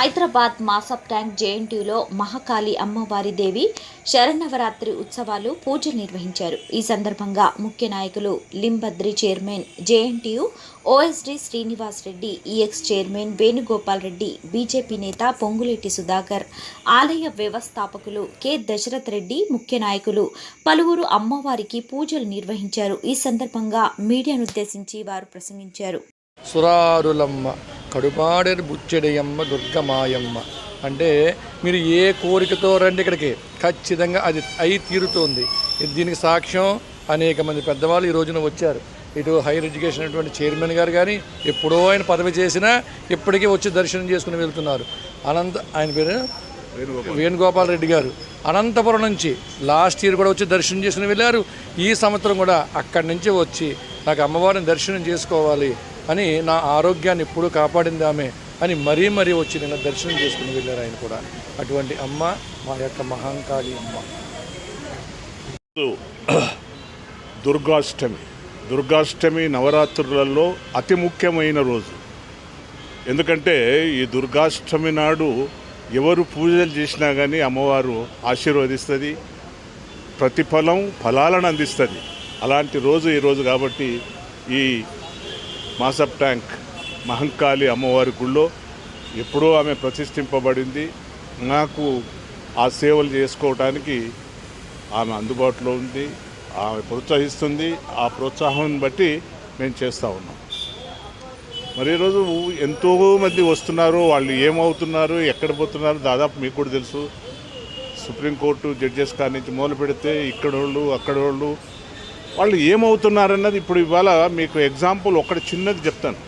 Hyderabad Masab tank జేఎన్టీయూలో మహాకాళి అమ్మవారి దేవి శరన్నవరాత్రి ఉత్సవాలు పూజలు నిర్వహించారు. ఈ సందర్భంగా ముఖ్య నాయకులు Limbadri chairman JNTU OSD Srinivas Reddy ex chairman Venugopal Reddy BJP నేత పొంగులేటి సుధాకర్ ఆలయ వ్యవస్థాపకులు కె. దశరథ్ రెడ్డి ముఖ్య నాయకులు పలువురు అమ్మవారికి పూజలు నిర్వహించారు. ఈ సందర్భంగా మీడియాను ఉద్దేశించి వారు ప్రసంగించారు. సురారులమ్మ కడుపాడని బుచ్చెడయమ్మ దుర్గమాయమ్మ. అంటే మీరు ఏ కోరికతో రండి ఇక్కడికి ఖచ్చితంగా అది అయి తీరుతోంది. దీనికి సాక్ష్యం అనేక మంది పెద్దవాళ్ళు ఈ రోజున వచ్చారు. ఇటు హైయర్ ఎడ్యుకేషన్ అటువంటి చైర్మన్ గారు కానీ ఎప్పుడో ఆయన పదవి చేసినా ఇప్పటికీ వచ్చి దర్శనం చేసుకుని వెళ్తున్నారు. అనంత ఆయన పేరు? వేణుగోపాల్ రెడ్డి గారు. అనంతపురం నుంచి లాస్ట్ ఇయర్ కూడా వచ్చి దర్శనం చేసుకుని వెళ్ళారు. ఈ సంవత్సరం కూడా అక్కడి నుంచి వచ్చి నాకు అమ్మవారిని దర్శనం చేసుకోవాలి అని నా ఆరోగ్యాన్ని ఎప్పుడూ కాపాడింది ఆమె అని మరీ మరీ వచ్చి నిన్న దర్శనం చేసుకుని వెళ్ళారు ఆయన కూడా. అటువంటి అమ్మ మా యొక్క మహాంకాళి అమ్మ. దుర్గాష్టమి. దుర్గాష్టమి నవరాత్రులలో అతి ముఖ్యమైన రోజు. ఎందుకంటే ఈ దుర్గాష్టమి నాడు ఎవరు పూజలు చేసినా కానీ అమ్మవారు ఆశీర్వదిస్తుంది ప్రతిఫలం ఫలాలను అందిస్తుంది. అలాంటి రోజు ఈరోజు కాబట్టి ఈ మాసప్ ట్యాంక్ మహంకాళి అమ్మవారి గుళ్ళో ఎప్పుడో ఆమె ప్రతిష్ఠింపబడింది. నాకు ఆ సేవలు చేసుకోవటానికి ఆమె అందుబాటులో ఉంది ఆమె ప్రోత్సహిస్తుంది. ఆ ప్రోత్సాహం బట్టి మేము చేస్తూ ఉన్నాం. మరి ఈరోజు ఎంతో మంది వస్తున్నారు వాళ్ళు ఏమవుతున్నారు ఎక్కడ పోతున్నారు దాదాపు మీకు కూడా తెలుసు. సుప్రీంకోర్టు జడ్జెస్ కాడి నుంచి మొదలు పెడితే ఇక్కడ వాళ్ళు అక్కడ వాళ్ళు వాళ్ళు ఏమవుతున్నారన్నది ఇప్పుడు ఇవాళ మీకు ఎగ్జాంపుల్ ఒకటి చిన్నది చెప్తాను.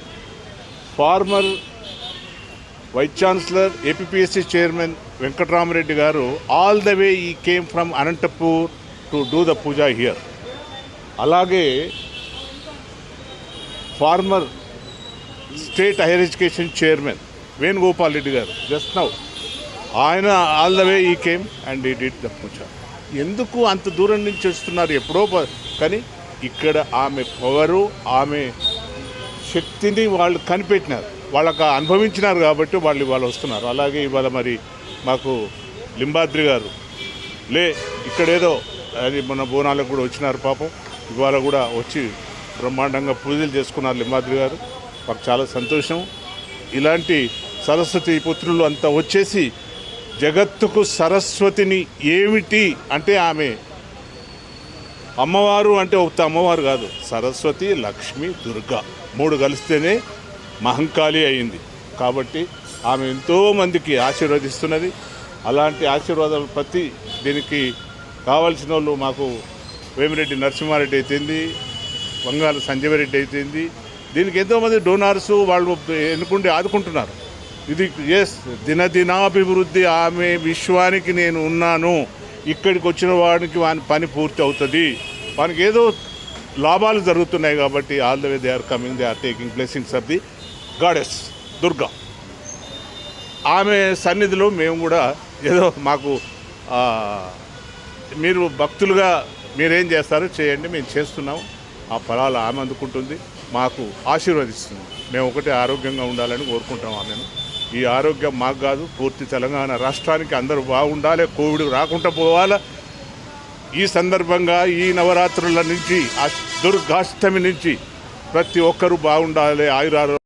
Former vice chancellor APSC chairman Venkataramareddy గారు all the way he came from Anantapur to do the puja here అలాగే former state higher education chairman Venugopal Reddy గారు జస్ట్ నౌ ఆయన all the way he came and he did the puja ఎందుకు అంత దూరం నుంచి వస్తున్నారు? ఎప్పుడో ప- కానీ ఇక్కడ ఆమె పవరు ఆమె శక్తిని వాళ్ళు కనిపెట్టినారు. వాళ్ళకు అనుభవించినారు కాబట్టి వాళ్ళు ఇవాళ వస్తున్నారు. అలాగే ఇవాళ మరి మాకు లింబాద్రి గారు లే ఇక్కడేదో అది మన బోనాలకు కూడా వచ్చినారు పాపం. ఇవాళ కూడా వచ్చి బ్రహ్మాండంగా పూజలు చేసుకున్నారు లింబాద్రి గారు. మాకు చాలా సంతోషం. ఇలాంటి సరస్వతి పుత్రులు అంతా వచ్చేసి జగత్తుకు సరస్వతిని ఏమిటి అంటే ఆమె అమ్మవారు అంటే ఒక అమ్మవారు కాదు సరస్వతి లక్ష్మి దుర్గా. మూడు కలిస్తేనే మహంకాళి అయింది. కాబట్టి ఆమె ఎంతోమందికి ఆశీర్వదిస్తున్నది. అలాంటి ఆశీర్వాదాలు ప్రతి దీనికి కావాల్సిన వాళ్ళు మాకు వేమిరెడ్డి నరసింహారెడ్డి అయితేంది వంగాల సంజయరెడ్డి అయితేంది. దీనికి ఎంతోమంది డోనార్స్ వాళ్ళు ఎన్నుకుండి ఆదుకుంటున్నారు. ఇది ఎస్ దినదినాభివృద్ధి ఆమె విశ్వానికి నేను ఉన్నాను. ఇక్కడికి వచ్చిన వాడికి వాని పని పూర్తి అవుతుంది. వానికి ఏదో లాభాలు జరుగుతున్నాయి కాబట్టి all the way they are coming they are taking blessings of the goddess Durga. ఆమె సన్నిధిలో మేము కూడా ఏదో మాకు మీరు భక్తులుగా మీరేం చేస్తారో చేయండి మేము చేస్తున్నాం. ఆ ఫలాలు ఆమె అందుకుంటుంది మాకు ఆశీర్వదిస్తుంది. మేము ఒకటే ఆరోగ్యంగా ఉండాలని కోరుకుంటాం ఆమెను. ఈ ఆరోగ్యం మాకు కాదు పూర్తి తెలంగాణ రాష్ట్రానికి అందరూ బాగుండాలి కోవిడ్ రాకుండా పోవాలా. ఈ సందర్భంగా ఈ నవరాత్రుల నుంచి ఆ దుర్గాష్టమి నుంచి ప్రతి ఒక్కరూ బాగుండాలి ఆయురారు